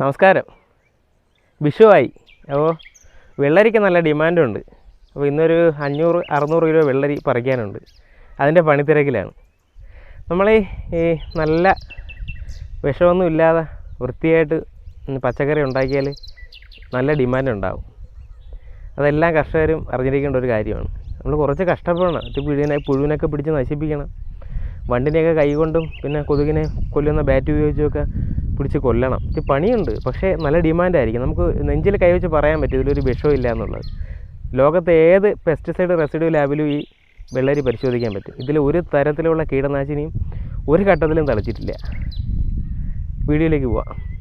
നമസ്കാരം. വിഷുവായി. അപ്പോൾ വെള്ളരിക്ക് നല്ല ഡിമാൻഡുണ്ട്. അപ്പോൾ ഇന്നൊരു അഞ്ഞൂറ് അറുന്നൂറ് കിലോ വെള്ളരി പറിക്കാനുണ്ട്. അതിന്റെ പണിത്തിരക്കിലാണ്. നമ്മൾ ഈ നല്ല വിഷമൊന്നും ഇല്ലാതെ വൃത്തിയായിട്ട് പച്ചക്കറി ഉണ്ടാക്കിയാൽ നല്ല ഡിമാൻഡ് ഉണ്ടാവും അതെല്ലാം കർഷകരും അറിഞ്ഞിരിക്കേണ്ട ഒരു കാര്യമാണ്. നമ്മൾ കുറച്ച് കഷ്ടപ്പെടണം. പുഴുവിനെ പുഴുവിനൊക്കെ പിടിച്ച് നശിപ്പിക്കണം. വണ്ടിനെയൊക്കെ കൈകൊണ്ടും പിന്നെ കൊതുകിനെ കൊല്ലുന്ന ബാറ്റ് ഉപയോഗിച്ചുമൊക്കെ പിടിച്ച് കൊല്ലണം. ഇത് പണിയുണ്ട്. പക്ഷേ നല്ല ഡിമാൻഡായിരിക്കും നമുക്ക് നെഞ്ചിൽ കൈവച്ച് പറയാൻ പറ്റും ഇതിലൊരു വിഷവും ഇല്ല എന്നുള്ളത്. ലോകത്തെ ഏത് പെസ്റ്റിസൈഡ് റെസിഡ്യൂ ലാബിലും ഈ വെള്ളരി പരിശോധിക്കാൻ പറ്റും. ഇതിൽ ഒരു തരത്തിലുള്ള കീടനാശിനിയും ഒരു ഘട്ടത്തിലും തളിച്ചിട്ടില്ല. വീഡിയോയിലേക്ക് പോവാം.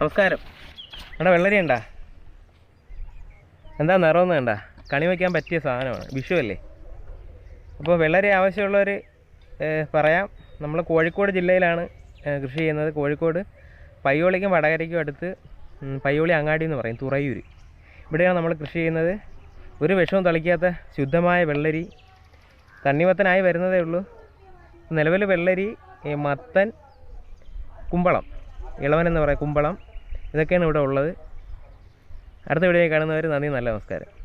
നമസ്കാരം. അവിടെ വെള്ളരി ഉണ്ടാ എന്താ നിറമൊന്നും വേണ്ട കണി വയ്ക്കാൻ പറ്റിയ സാധനമാണ്. വിഷു അല്ലേ? അപ്പോൾ വെള്ളരി ആവശ്യമുള്ളവർ പറയാം. നമ്മൾ കോഴിക്കോട് ജില്ലയിലാണ് കൃഷി ചെയ്യുന്നത്. കോഴിക്കോട് പയ്യോളിക്കും വടകരയ്ക്കും അടുത്ത് പയ്യോളി അങ്ങാടി എന്ന് പറയും തുറയൂർ ഇവിടെയാണ് നമ്മൾ കൃഷി ചെയ്യുന്നത്. ഒരു വിഷവും തളിക്കാത്ത ശുദ്ധമായ വെള്ളരി. തണ്ണിമത്തനായി വരുന്നതേ ഉള്ളൂ. നിലവിൽ വെള്ളരി മത്തൻ കുമ്പളം. ഇളവൻ എന്ന് പറയാം കുമ്പളം. ഇതൊക്കെയാണ് ഇവിടെ ഉള്ളത്. അടുത്ത വീഡിയോ കാണുന്നവർ നന്ദി നല്ല നമസ്കാരം.